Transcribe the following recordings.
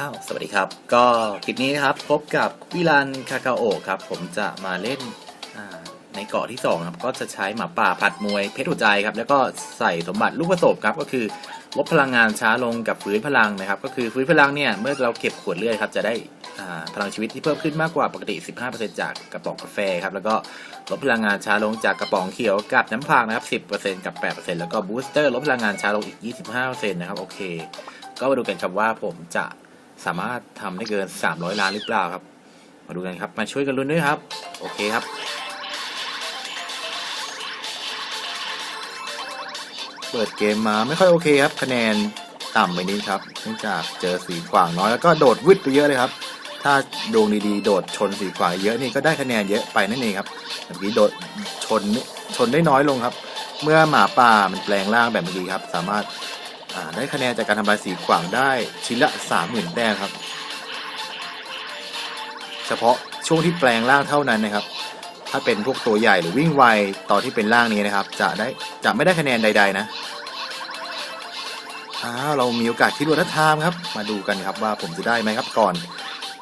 อ้าว สวัสดีครับ ก็คลิปนี้นะครับ พบกับวิลันคาคาโอะครับ ผมจะมาเล่นในเกาะที่2ครับ ก็จะใช้หมาป่าผัดมวยเพชรหัวใจครับ แล้วก็ใส่สมบัติลูกผสมครับ ก็คือลดพลังงานช้าลงกับฟื้นพลังนะครับ ก็คือฟื้นพลังเนี่ยเมื่อเราเก็บขวดเลือดครับ จะได้พลังชีวิตที่เพิ่มขึ้นมากกว่าปกติ 15%จากกระป๋องกาแฟครับ แล้วก็ลดพลังงานช้าลงจากกระป๋องเขียวกับน้ำผางนะครับ 10%กับ 8%แล้วก็บูสเตอร์ลดพลังงานช้าลงอีก 25%นะครับ โอเค ก็มาดูกันครับว่าผมจะ สามารถทำได้เกิน 300 ล้านหรือเปล่าครับ มาดูกันครับ มาช่วยกันลุ้นด้วยครับ โอเคครับ เปิดเกมมาไม่ค่อยโอเคครับ คะแนนต่ำไปนิดครับ เนื่องจากเจอสีขวางน้อยแล้วก็โดดวิดไปเยอะเลยครับ ถ้าดวงดีๆ โดดชนสีขวางเยอะนี่ก็ได้คะแนนเยอะไปนั่นเองครับเมื่อกี้โดดชนชนได้น้อยลงครับ เมื่อหมาป่ามันแปลงร่างแบบเมื่อกี้ครับ สามารถ ได้คะแนนจากการทำลายสีขวางได้ชิ้นละสามหมื่นแต้มครับ เฉพาะช่วงที่แปลงร่างเท่านั้นนะครับ ถ้าเป็นพวกตัวใหญ่หรือวิ่งไวตอนที่เป็นร่างนี้นะครับ จะได้จะไม่ได้คะแนนใด ๆ นะอ้าวเรามีโอกาสคิดวันธรรมครับ มาดูกันครับว่าผมจะได้ไหมครับก่อน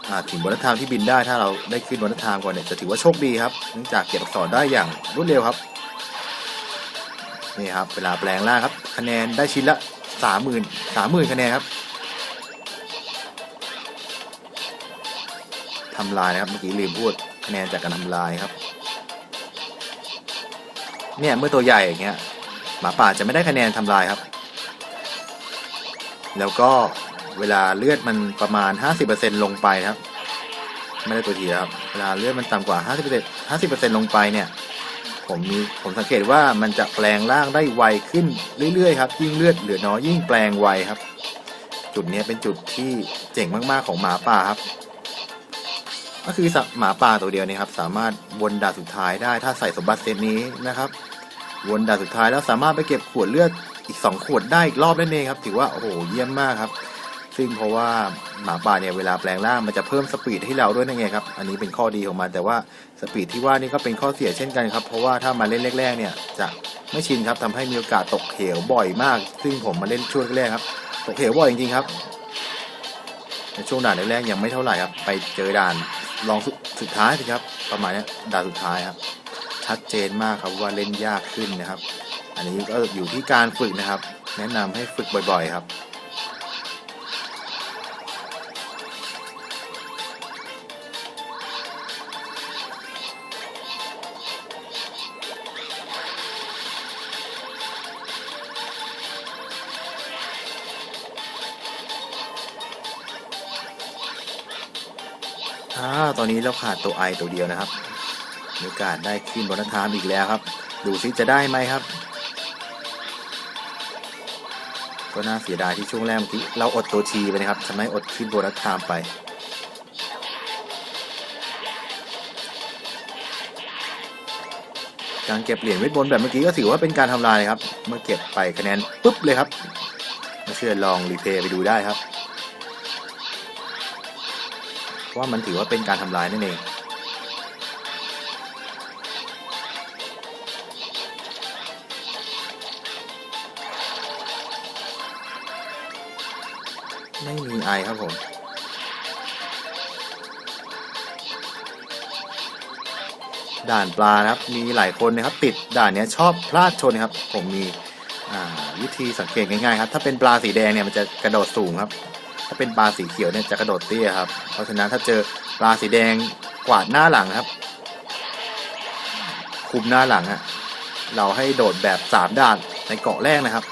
อถึงวันธรรมที่บินได้ถ้าเราได้ขึ้นวันธรรมก่อนเนี่ยจะถือว่าโชคดีครับเนื่องจากเก็บอักษรได้อย่างรวดเร็วครับนี่ครับเวลาแปลงร่างครับ คะแนนได้ชิ้นละ สามหมื่นสามหมื่นคะแนนครับทำลายนะครับเมื่อกี้ลืมพูดคะแนนจากการทำลายครับ เนี่ยเมื่อตัวใหญ่อย่างเงี้ยหมาป่าจะไม่ได้คะแนนทำลายครับ แล้วก็เวลาเลือดมันประมาณ 50%ลงไปครับ ไม่ได้ตัวทีครับ เวลาเลือดมันต่ำกว่า 50% 50%ลงไปเนี่ย ผมมีผมสังเกตว่ามันจะแปลงร่างได้ไวขึ้นเรื่อยๆครับ ยิ่งเลือดเหลือน้อยยิ่งแปลงไวครับ จุดนี้เป็นจุดที่เจ๋งมากๆของหมาป่าครับ ก็คือหมาป่าตัวเดียวนี่ครับ สามารถวนด่าสุดท้ายได้ถ้าใส่สมบัติเซตนี้นะครับ วนด่าสุดท้ายแล้วสามารถไปเก็บขวดเลือดอีก 2 ขวดได้อีกรอบนั่นเองครับ ถือว่าโอ้โหเยี่ยมมากครับ ซึ่งเพราะว่าหมาป่าเนี่ยเวลาแปลงร่างมันจะเพิ่มสปีดให้เราด้วยนั่นเองครับ อันนี้เป็นข้อดีของมันแต่ว่าสปีดที่ว่านี่ก็เป็นข้อเสียเช่นกันครับ เพราะว่าถ้ามาเล่นแรกๆเนี่ยจะไม่ชินครับทำให้มีโอกาสตกเหวบ่อยมาก ซึ่งผมมาเล่นช่วงแรกๆครับ ตกเหวบ่อยจริงๆครับในช่วงด่านแรกๆยังไม่เท่าไหร่ครับ ไปเจอด่านลองสุดสุดท้ายสิครับ ประมาณนี้ด่านสุดท้ายครับ ชัดเจนมากครับว่าเล่นยากขึ้นนะครับ อันนี้ก็อยู่ที่การฝึกนะครับ แนะนำให้ฝึกบ่อย ๆ ครับ อนนี้เราขาดตัวไอตัวเดียวนะครับมีโอกาสได้ขึ้นบนทามอีกแล้วครับ ดูซิจะได้ไหมครับ ก็น่าเสียดายที่ช่วงแรกเมื่อกี้เราอดตัวชีไปนะครับทำให้อดขึ้นโบนัสไทม์ไปการเก็บเหรียญเวทบนต์แบบเมื่อกี้ก็ถือว่าเป็นการทำลายครับ เมื่อเก็บไปคะแนนปุ๊บเลยครับ ไม่เชื่อลองรีเพย์ไปดูได้ครับ ว่ามันถือว่าเป็นการทำลายนั่นเองไม่มีไอครับผมด่านปลานะครับ มีหลายคนนะครับ ติดด่านเนี้ยชอบพลาดชนครับ ผมมีวิธีสังเกตง่ายๆครับ ถ้าเป็นปลาสีแดงเนี่ยมันจะกระโดดสูงครับ ถ้าเป็นปลาสีเขียวเนี่ยจะกระโดดเตี้ยครับ เพราะฉะนั้นถ้าเจอปลาสีแดงกวาดหน้าหลังครับ คุมหน้าหลังอะเราให้โดดแบบสามด้านในเกาะแรกนะครับ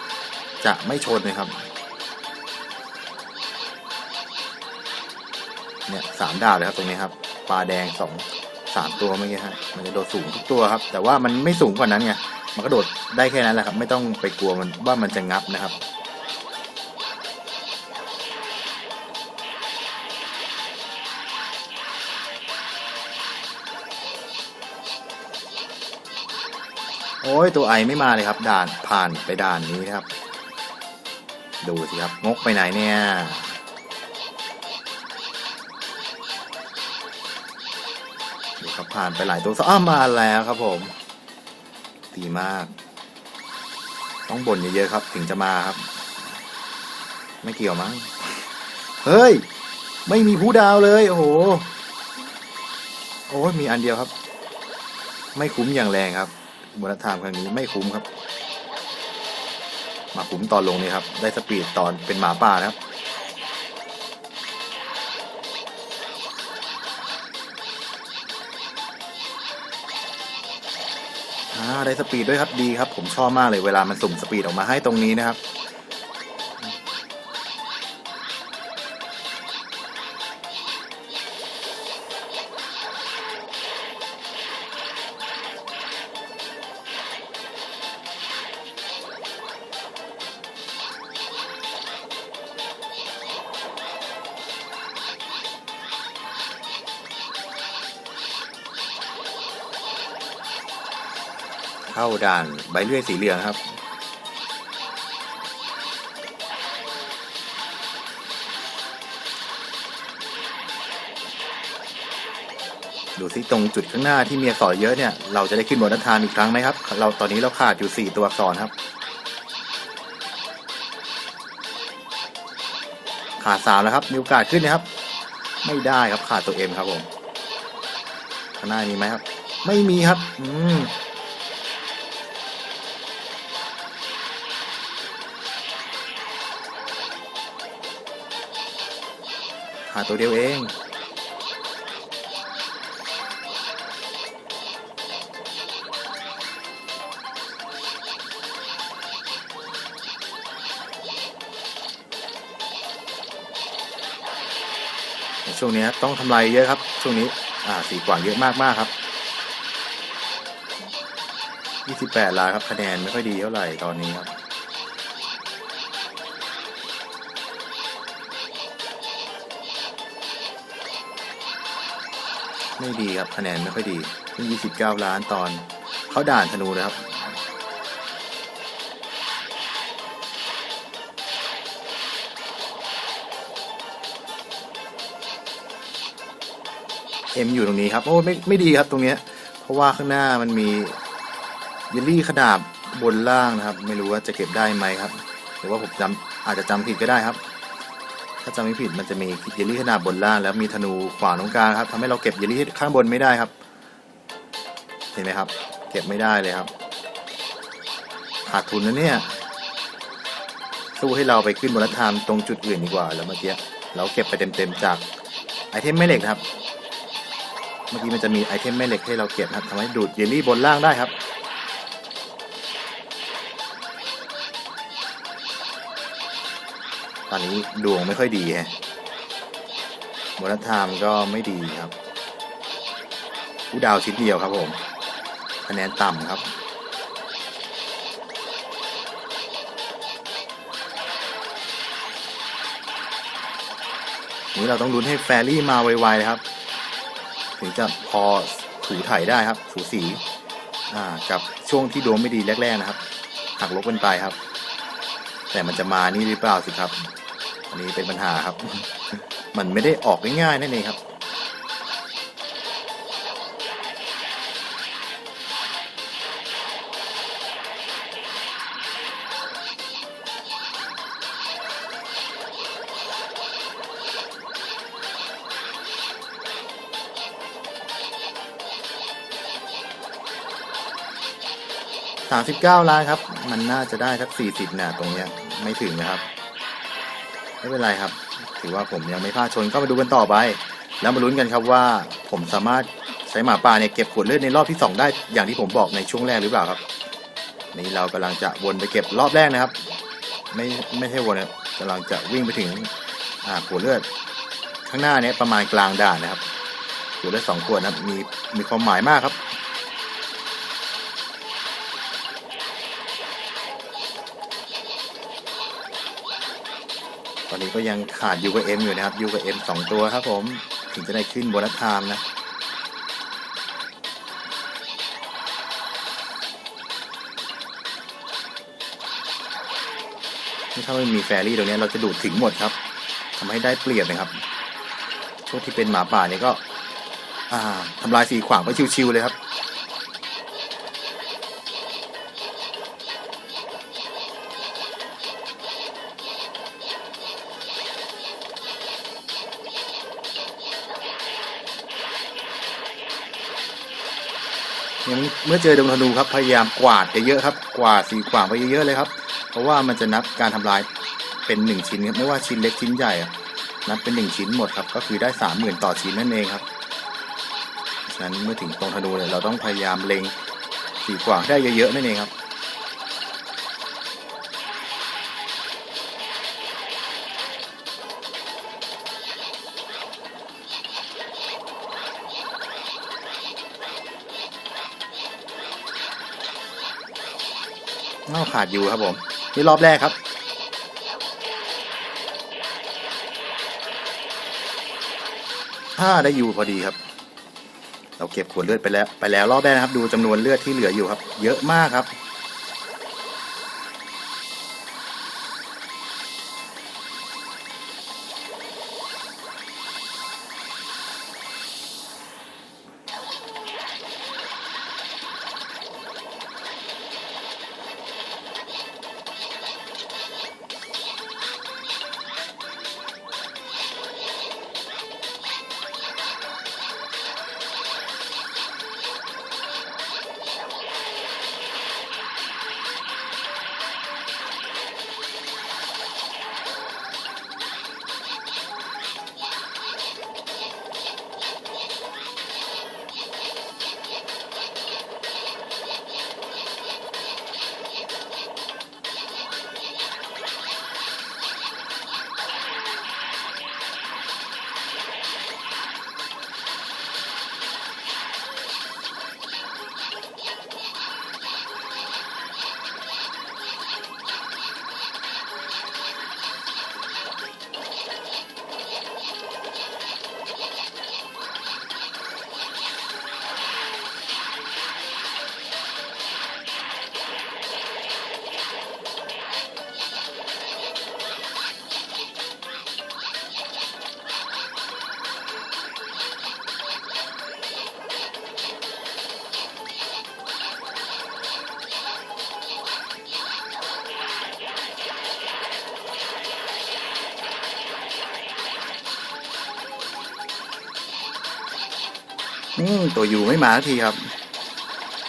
จะไม่ชนนะครับ เนี่ยสามดาวเลยครับตรงนี้ครับ ปลาแดงสองสามตัวเมื่อกี้ฮะมันจะโดดสูงทุกตัวครับ แต่ว่ามันไม่สูงกว่านั้นไงมันก็โดดได้แค่นั้นแหละครับ ไม่ต้องไปกลัวมันว่ามันจะงับนะครับ โอ้ยตัวไอไม่มาเลยครับ ด่านผ่านไปด่านนี้ครับ ดูสิครับงกไปไหนเนี่ยดูครับผ่านไปหลายตัวอ้ามาแล้วครับผม ดีมาก ต้องบ่นเยอะๆครับ ถึงจะมาครับ ไม่เกี่ยวมั้ง เฮ้ย ไม่มีผู้ดาวเลย โอ้โห โอ้ยมีอันเดียวครับ ไม่คุ้มอย่างแรงครับ บนทามครั้งนี้ไม่คุ้มครับ มาคุ้มตอนลงนี่ครับ ได้สปีดตอนเป็นหมาป่านะครับได้สปีดด้วยครับดีครับ ผมชอบมากเลยเวลามันสุ่มสปีดออกมาให้ตรงนี้นะครับ เข้าด่านใบเลื่อยสีเหลืองครับ ดูซิตรงจุดข้างหน้าที่มีอักษรเยอะเนี่ย เราจะได้ขึ้นบนนัทานอีกครั้งไหมครับ เราตอนนี้เราขาดอยู่สี่ตัวอักษรครับ ขาดสามแล้วครับมีโอกาสขึ้นนะครับ ไม่ได้ครับขาดตัวเอ็มครับผมข้างหน้ามีไหมครับ ไม่มีครับ อืม หาตัวเดียวเอง ช่วงนี้ต้องทำลายเยอะครับ ช่วงนี้ อ่าสีกว่าเยอะมากมากครับ 28ล้านครับคะแนนไม่ค่อยดีเท่าไหร่ตอนนี้ครับ ไม่ดีครับคะแนนไม่ค่อยดีเพิ่ง29 ล้านตอนเขาด่านธนูนะครับเอ็มอยู่ตรงนี้ครับโอ้ไม่ไม่ดีครับตรงเนี้ยเพราะว่าข้างหน้ามันมีเยลลี่ขนาบบนล่างนะครับ ไม่รู้ว่าจะเก็บได้ไหมครับ หรือว่าผมจำอาจจะจำผิดก็ได้ครับ ถ้าจำไม่ผิดมันจะมีเยลลี่ขนาบบนล่าง แล้วมีธนูขวางตรงกลางครับทำให้เราเก็บเยลลี่ข้างบนไม่ได้ครับ เห็นไหมครับ เก็บไม่ได้เลยครับขาดทุนนะเนี่ยสู้ให้เราไปขึ้นบนรัฐามตรงจุดอื่นดีกว่า แล้วเมื่อกี้เราเก็บไปเต็มๆจากไอเทมแม่เหล็กครับ เมื่อกี้มันจะมีไอเทมแม่เหล็กให้เราเก็บครับทำให้ดูดเยลลี่บนล่างได้ครับ อนนี้ดวงไม่ค่อยดีฮะบนรัฐามก็ไม่ดีครับ ผู้ดาวชิ้นเดียวครับผมคะแนนต่ำครับ นี้เราต้องลุ้นให้แฟรี่มาไวๆครับ ถึงจะพอถูถ่ายได้ครับ ถูสี อ่า กับช่วงที่ดวงไม่ดีแรก ๆ นะครับ หักลบกันไปครับ แต่มันจะมานี่หรือเปล่าสิครับ อันนี้เป็นปัญหาครับ มันไม่ได้ออกง่ายๆนั่นเองครับสามสิบเก้าล้านครับ มันน่าจะได้สักสี่สิบนะตรงเนี้ยไม่ถึงนะครับ ไม่เป็นไรครับ ถือว่าผมยังไม่พลาดชนก็มาดูกันต่อไป แล้วมาลุ้นกันครับว่าผมสามารถใช้หมาป่าเนี่ยเก็บขวดเลือดในรอบที่สองได้อย่างที่ผมบอกในช่วงแรกหรือเปล่าครับ นี่เรากำลังจะวนไปเก็บรอบแรกนะครับ ไม่ไม่ใช่วนนะครับกำลังจะวิ่งไปถึงอ่าขวดเลือด ข้างหน้าเนี้ประมาณกลางด่านนะครับขวดเลือดสองขวดนะมีมีความหมายมากครับ ตอนนี้ก็ยังขาดยูกับเอ็มอยู่นะครับยูกับเอ็มสองตัวครับผมถึงจะได้ขึ้นโบนัสไทม์นะถ้าไม่มีแฟรี่ตรงนี้เราจะดูดถึงหมดครับทำให้ได้เปรียบนะครับช่วงที่เป็นหมาป่าเนี่ยก็ อ่าทำลายสีขวางไปชิวๆเลยครับ เมื่อเจอดงธนูครับพยายามกวาดเยอะๆครับกวาดสีขวางไปเยอะๆเลยครับ เพราะว่ามันจะนับการทำลายเป็นหนึ่งชิ้นครับไม่ว่าชิ้นเล็กชิ้นใหญ่อะนับเป็นหนึ่งชิ้นหมดครับก็คือได้สามหมื่นต่อชิ้นนั่นเองครับฉะนั้นเมื่อถึงตรงธนูเนี่ยเราต้องพยายามเล็งสีขวางได้เยอะๆนั่นเองครับ เงาขาดอยู่ครับผม นี่รอบแรกครับ ถ้าได้อยู่พอดีครับ เราเก็บขวดเลือดไปแล้ว ไปแล้วรอบแรกนะครับ ดูจำนวนเลือดที่เหลืออยู่ครับ เยอะมากครับ ตัวยูไม่มาสักทีครับ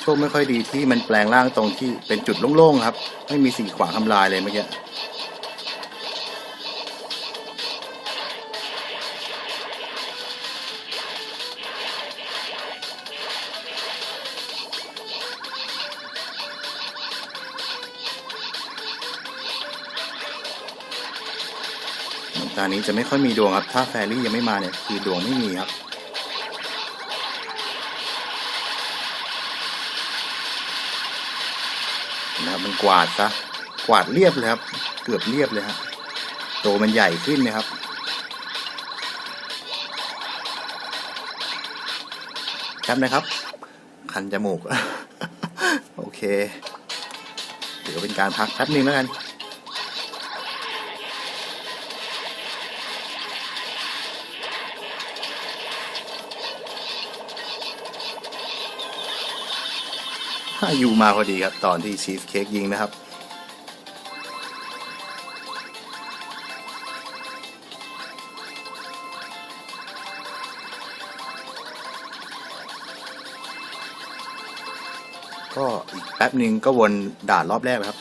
โชคไม่ค่อยดีที่มันแปลงร่างตรงที่เป็นจุดโล่งๆครับ ไม่มีสิ่งขวางทำลายเลยเมื่อกี้ตอนนี้จะไม่ค่อยมีดวงครับ ถ้าแฟรี่ยังไม่มาเนี่ยคือดวงไม่มีครับ นะครับมัน กวาดซะกวาดเรียบเลยครับ เกือบเรียบเลยครับโตวมันใหญ่ขึ้นนะครับแคบนะครับ คันจมูก โอเคเดี๋ยวเป็นการพักแป๊บนึงแล้วกัน อยู่มาพอดีครับ ตอนที่ชีสเค้กยิงนะครับ ก็อีกแป๊บหนึ่งก็วนด่านรอบแรกนะครับ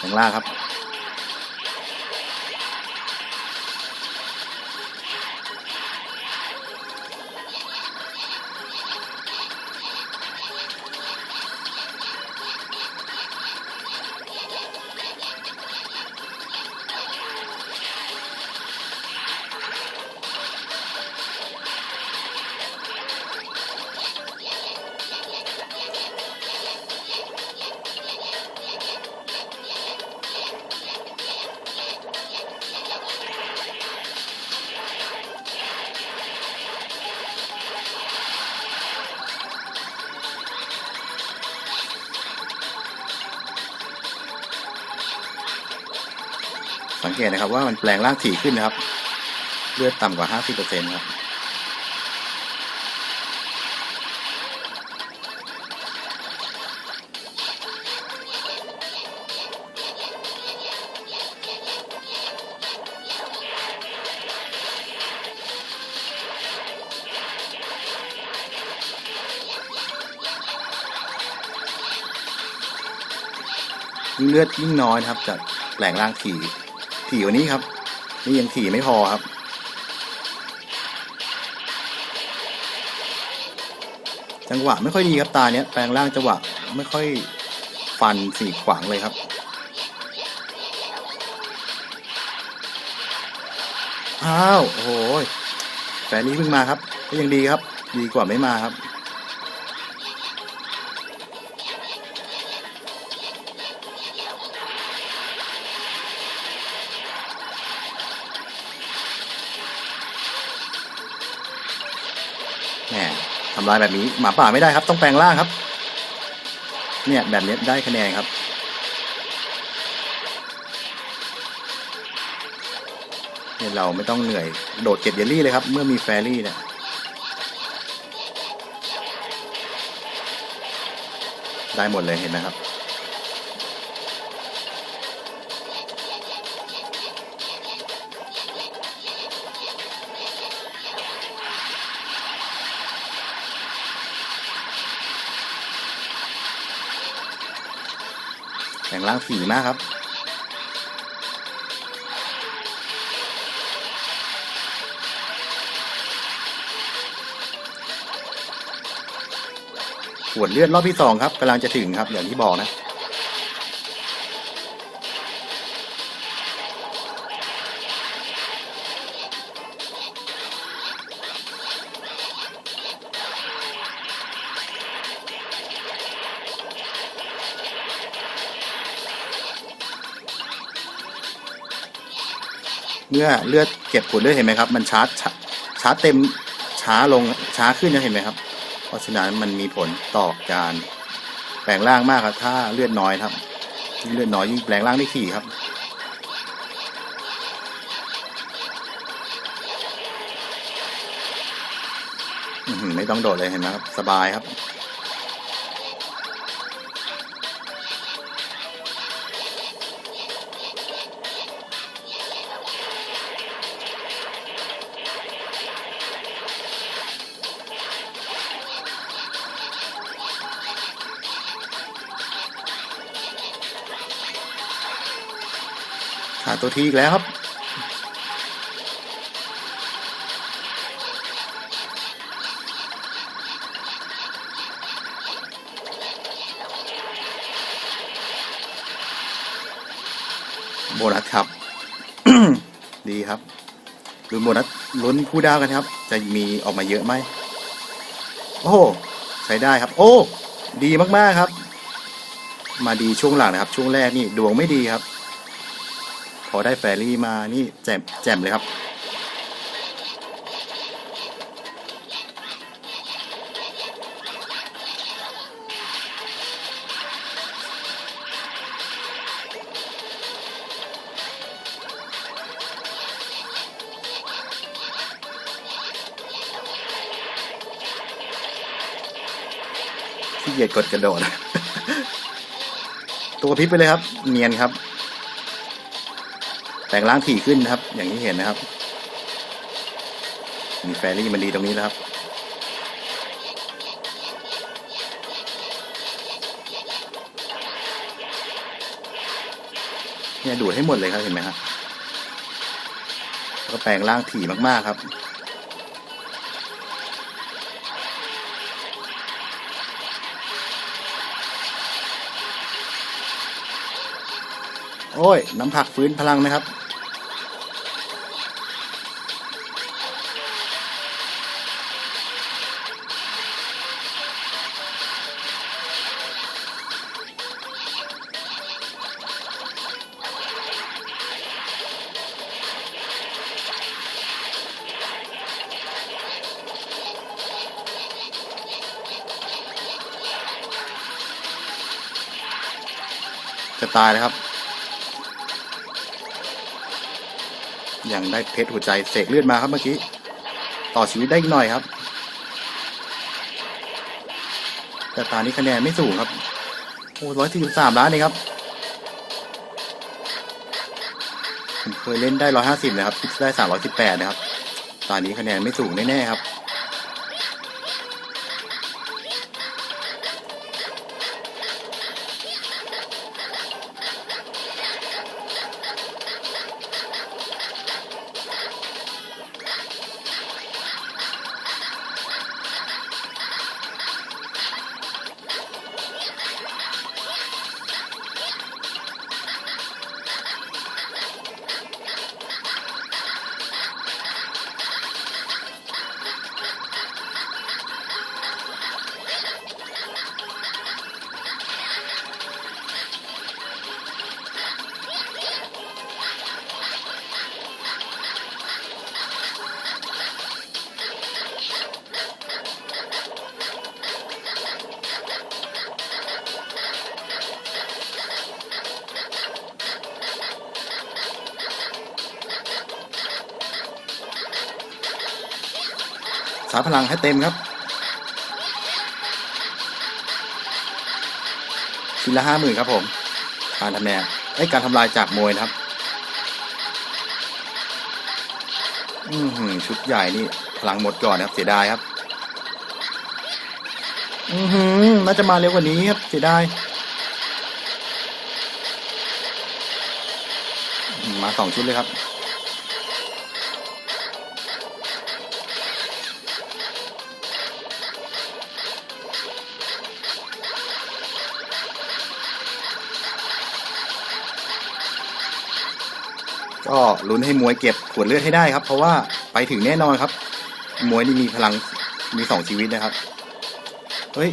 ข้างล่างครับ นะครับ ว่ามันแปลงร่างถี่ขึ้นนะครับ เลือดต่ำกว่า 50%ครับยิ่เลือดยิ่งน้อยนะครับจะแปลงร่างถี่ ถี่กว่านี้ครับ นี่ยังถี่ไม่พอครับ จังหวะไม่ค่อยดีครับตาเนี้ยแปลงร่างจังหวะไม่ค่อยฟันสี่ขวางเลยครับอ้าวโอ้โหแฟนนี้เพิ่งมาครับก็ยังดีครับ ดีกว่าไม่มาครับำลายแบบนี้หมาป่าไม่ได้ครับ ต้องแปลงร่างครับ เนี่ยแบบนี้ได้คะแนนครับ เนี่ยเราไม่ต้องเหนื่อยโดดเก็บเยลลี่เลยครับ เมื่อมีแฟรี่เนี่ยได้หมดเลยเห็นไหมครับ ถี่มากครับขวดเลือดรอบที่สองครับกำลังจะถึงครับอย่างที่บอกนะ เมื่อเลือดเก็บขวดเลือดเห็นไหมครับ มันชาร์จชาร์จเต็มช้าลงช้าขึ้นนะเห็นไหมครับ เพราะฉะนั้นมันมีผลต่อการแปลงร่างมากครับถ้าเลือดน้อยครับยิ่งเลือดน้อยยิ่งแปลงร่างได้ถี่ครับไม่ต้องโดดเลยเห็นไหมครับ สบายครับาตัวทีอีกแล้วครับ โบนัสครับ ดีครับลุ้นโบนัสลุ้นผู้ดาวกันครับ จะมีออกมาเยอะไหม โอ้ใช้ได้ครับ โอ้ ดีมากๆครับ มาดีช่วงหลังนะครับ ช่วงแรกนี่ดวงไม่ดีครับ พอได้แฟรี่มานี่แจ่มแจ่มเลยครับ ที่เหยียดกดกระโดด ตัวพลิกไปเลยครับ เนียนครับ แต่งร่างถี่ขึ้นนะครับ อย่างที่เห็นนะครับ มีแฟรี่มันดีตรงนี้แล้วครับเนี่ยดูดให้หมดเลยครับเห็นไหมครับแล้วก็แปลงร่างถี่มากๆครับ โอ้ย น้ำผักฟื้นพลังนะครับ ตายแล้วครับ ยังได้เพชรหัวใจเสกเลือดมาครับเมื่อกี้ ต่อชีวิตได้อีกหน่อยครับ แต่ตานี้คะแนนไม่สูงครับ โอ้ร้อยสี่สิบสามล้านเองครับผมเคยเล่นได้ร้อยห้าสิบนะครับได้สามร้อยสิบแปดนะครับตอนนี้คะแนนไม่สูงแน่ๆครับ สาพลังให้เต็มครับชิ้นละห้าหมื่นครับผมการทำแนนไอ้การทำลายจากมวยนะครับ อือหือชุดใหญ่นี่พลังหมดก่อนนะครับ เสียดายครับ อือหือน่าจะมาเร็วกว่านี้ครับเสียดายมาสองชุดเลยครับ ก็ลุ้นให้มวยเก็บขวดเลือดให้ได้ครับ เพราะว่าไปถึงแน่นอนครับ มวยนี่มีพลังมีสองชีวิตนะครับ เฮ้ย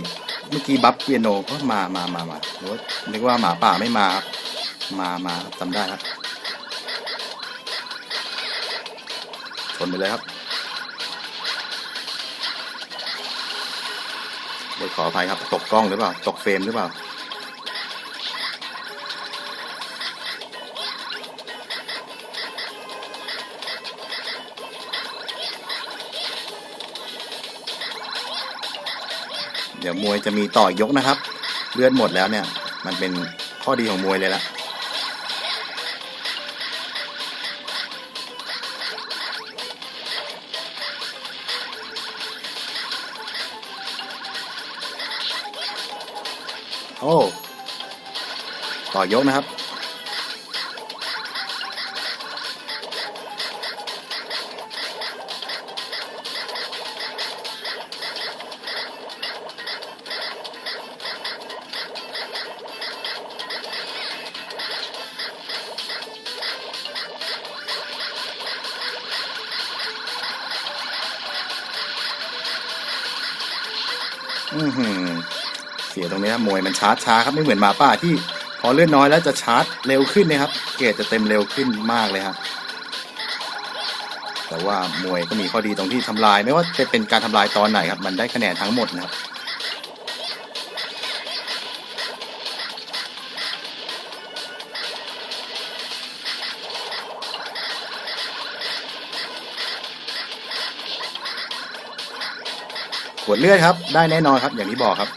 เมื่อกี้บัฟเปียโนก็มามามามาหรือว่านึกว่าหมาป่าไม่มาครับมามาจำได้ครับชนไปเลยครับเดี๋ยวขออภัยครับ ตกกล้องหรือเปล่า ตกเฟรมหรือเปล่า ดี๋ยวมวยจะมีต่อยกนะครับ เลือดหมดแล้วเนี่ย มันเป็นข้อดีของมวยเลยละโอ้ ต่อยกนะครับ ชาร์จช้าครับไม่เหมือนหมาป่าที่พอเลือดน้อยแล้วจะชาร์จเร็วขึ้นนะครับ เกรดจะเต็มเร็วขึ้นมากเลยครับแต่ว่ามวยก็มีข้อดีตรงที่ทำลาย ไม่ว่าจะเป็นการทำลายตอนไหนครับ มันได้คะแนนทั้งหมดนะครับขวดเลือดครับ ได้แน่นอนครับ อย่างที่บอกครับ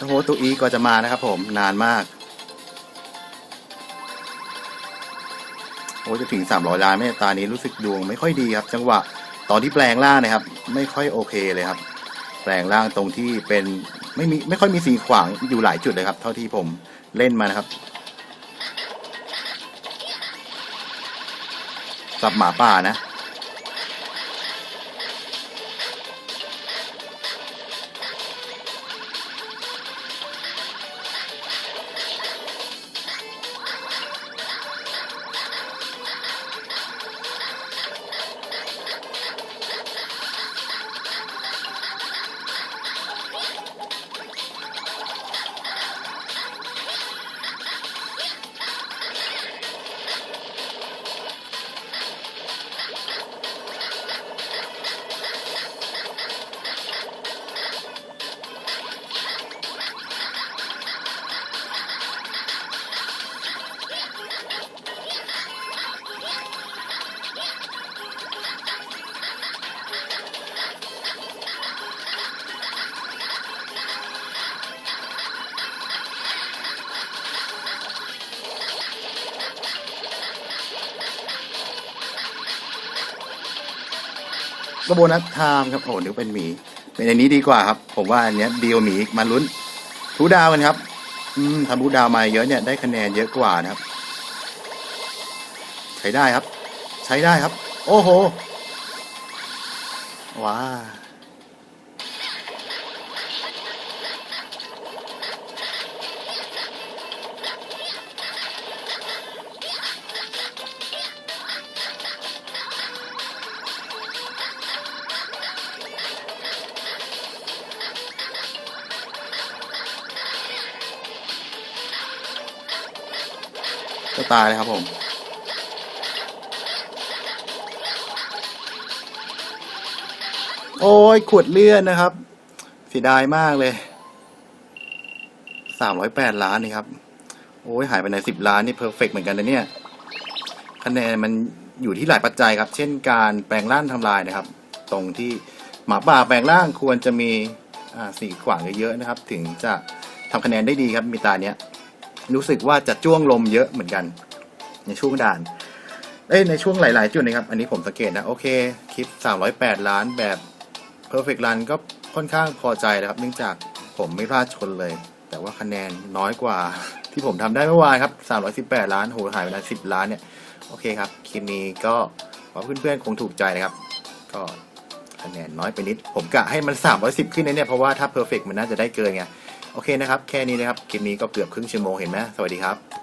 โอ้โหตัวอีก็จะมานะครับผมนานมากโอ้จะถึงสามร้อยล้านไหม่ตานี้รู้สึกดวงไม่ค่อยดีครับ จังหวะตอนที่แปลงร่างนะครับ ไม่ค่อยโอเคเลยครับ แปลงร่างตรงที่เป็นไม่มีไม่ค่อยมีสีขวางอยู่หลายจุดเลยครับ เท่าที่ผมเล่นมานะครับสับหมาป่านะ ก็โบนัสไทม์ครับโอ้เดี๋ยวเป็นหมีเป็นอันนี้ดีกว่าครับ ผมว่าอันเนี้ยดีกว่าหมีมาลุ้นทูดาวกันครับ อืมทำทูดาวมาเยอะเนี่ยได้คะแนนเยอะกว่านะครับ ใช้ได้ครับ ใช้ได้ครับ โอ้โหว้า ตายเลยครับผมโอ้ยขวดเลื่อนนะครับเสียดายมากเลย สามร้อยแปดล้านนี่ครับ โอ้ยหายไปในสิบล้านนี่เพอร์เฟกเหมือนกันนะเนี่ย คะแนนมันอยู่ที่หลายปัจจัยครับ เช่นการแปลงร่างทำลายนะครับ ตรงที่หมาป่าแปลงร่างควรจะมีสีขวางเยอะๆนะครับ ถึงจะทำคะแนนได้ดีครับมีตาเนี้ย รู้สึกว่าจะจ้วงลมเยอะเหมือนกัน ในช่วงด่าน เอ้ยในช่วงหลาย ๆ จุดนะครับ อันนี้ผมสังเกตนะ โอเค คลิป 308 ล้านแบบ Perfect Run ก็ค่อนข้างพอใจนะครับ เนื่องจากผมไม่พลาดชนเลย แต่ว่าคะแนนน้อยกว่า ที่ผมทำได้เมื่อวานครับ 318 ล้านโหหายไปแล้ว10 ล้านเนี่ย โอเคครับ คลิปนี้ก็หวังว่าเพื่อน ๆ คงถูกใจนะครับ ก็คะแนนน้อยไปนิด ผมกะให้มัน 310 ขึ้นนะเนี่ย เพราะว่าถ้า Perfect มันน่าจะได้เกินไง โอเคนะครับ แค่นี้นะครับ คลิปนี้ก็เกือบครึ่งชั่วโมงเห็นไหมสวัสดีครับ